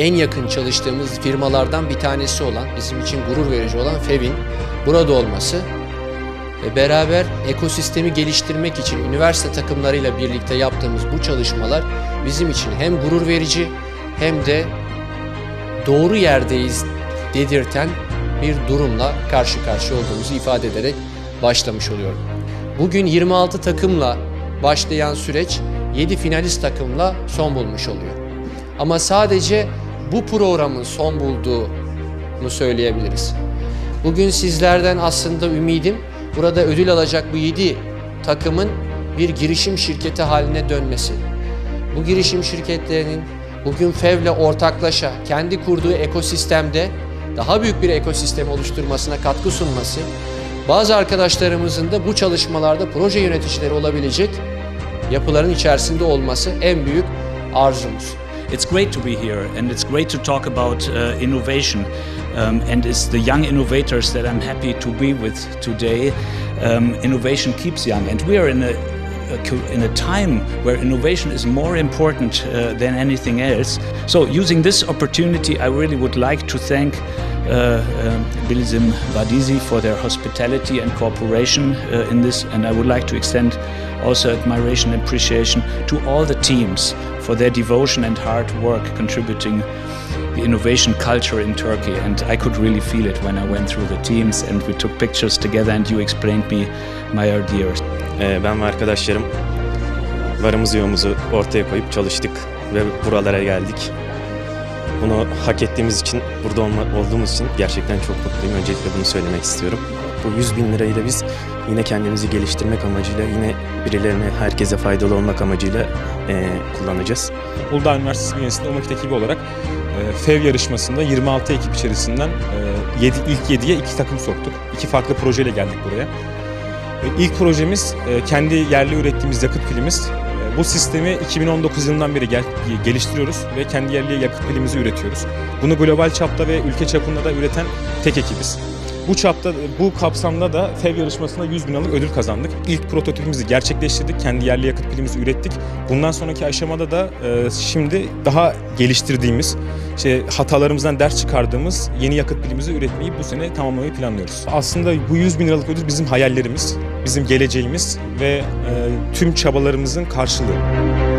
en yakın çalıştığımız firmalardan bir tanesi olan, bizim için gurur verici olan FEV'in burada olması ve beraber ekosistemi geliştirmek için üniversite takımlarıyla birlikte yaptığımız bu çalışmalar bizim için hem gurur verici hem de doğru yerdeyiz dedirten bir durumla karşı karşıya olduğumuzu ifade ederek başlamış oluyorum. Bugün 26 takımla başlayan süreç 7 finalist takımla son bulmuş oluyor. Ama sadece bu programın son bulduğunu söyleyebiliriz. Bugün sizlerden aslında ümidim burada ödül alacak bu 7 takımın bir girişim şirketi haline dönmesi. Bu girişim şirketlerinin bugün FEV'le ortaklaşa kendi kurduğu ekosistemde daha büyük bir ekosistem oluşturmasına katkı sunması, bazı arkadaşlarımızın da bu çalışmalarda proje yöneticileri olabilecek yapıların içerisinde olması en büyük arzumuz. It's great to be here and it's great to talk about uh, innovation. Um, and it's the young innovators that I'm happy to be with today. Um, innovation keeps young, and we are in a, in a time where innovation is more important uh, than anything else. So, using this opportunity, I really would like to thank Bilizim Vadizi for their hospitality and cooperation uh, in this, and I would like to extend also admiration and appreciation to all the teams for their devotion and hard work contributing the innovation culture in Turkey. And I could really feel it when I went through the teams and we took pictures together and you explained me my ideas. Ee, Ben ve arkadaşlarım varımızı yoğumuzu ortaya koyup çalıştık ve buralara geldik. Bunu hak ettiğimiz için, burada olma, olduğumuz için gerçekten çok mutluyum. Öncelikle bunu söylemek istiyorum. Bu 100 bin lirayı da biz yine kendimizi geliştirmek amacıyla, yine birilerine, herkese faydalı olmak amacıyla eee, kullanacağız. Uludağ Üniversitesi bünyesinde UMAKİT ekibi olarak e, FEV yarışmasında 26 ekip içerisinden e, yedi, ilk 7'ye iki takım soktuk. İki farklı projeyle geldik buraya. E, İlk projemiz e, kendi yerli ürettiğimiz yakıt pilimiz. E, Bu sistemi 2019 yılından beri gel- geliştiriyoruz ve kendi yerli yakıt pilimizi üretiyoruz. Bunu global çapta ve ülke çapında da üreten tek ekibiz. Bu çapta, bu kapsamda da FEV yarışmasında 100 bin liralık ödül kazandık. İlk prototipimizi gerçekleştirdik, kendi yerli yakıt pilimizi ürettik. Bundan sonraki aşamada da e, şimdi daha geliştirdiğimiz, işte hatalarımızdan ders çıkardığımız yeni yakıt pilimizi üretmeyi bu sene tamamlamayı planlıyoruz. Aslında bu 100 bin liralık ödül bizim hayallerimiz, bizim geleceğimiz ve e, tüm çabalarımızın karşılığı.